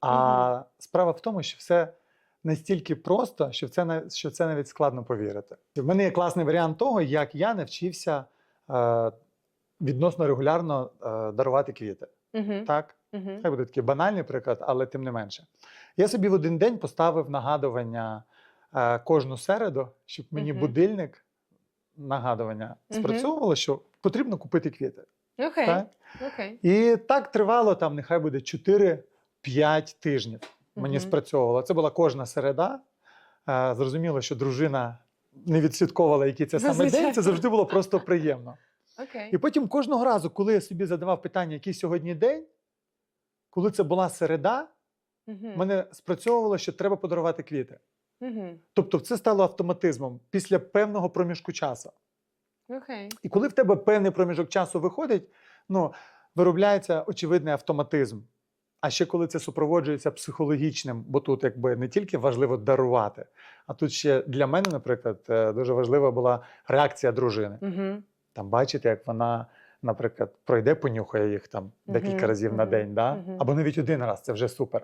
А справа в тому, що все настільки просто, що в це, що в це навіть складно повірити. В мене є класний варіант того, як я навчився е, відносно регулярно е, дарувати квіти. Угу. Так? Угу. Це буде такий банальний приклад, але тим не менше. Я собі в один день поставив нагадування е, кожну середу, щоб мені Мгм. будильник нагадування Мгм. спрацьовувало, що потрібно купити квіти. Окей. Так? Окей. І так тривало там, нехай буде 4-5 тижнів. Мені Мгм. спрацьовувало. Це була кожна середа. Е, Зрозуміло, що дружина не відслідковувала, який це саме день. Це завжди було просто приємно. Окей. І потім кожного разу, коли я собі задавав питання, який сьогодні день, коли це була середа, Угу. мене спрацьовувало, що треба подарувати квіти. Угу. Тобто, це стало автоматизмом після певного проміжку часу. Окей. І коли в тебе певний проміжок часу виходить, ну, виробляється очевидний автоматизм. А ще коли це супроводжується психологічним, бо тут якби не тільки важливо дарувати, а тут ще для мене, наприклад, е, дуже важлива була реакція дружини. Угу. Там бачите, як вона, наприклад, пройде, понюхає їх там декілька угу. разів на день, да? Угу. або навіть один раз, це вже супер.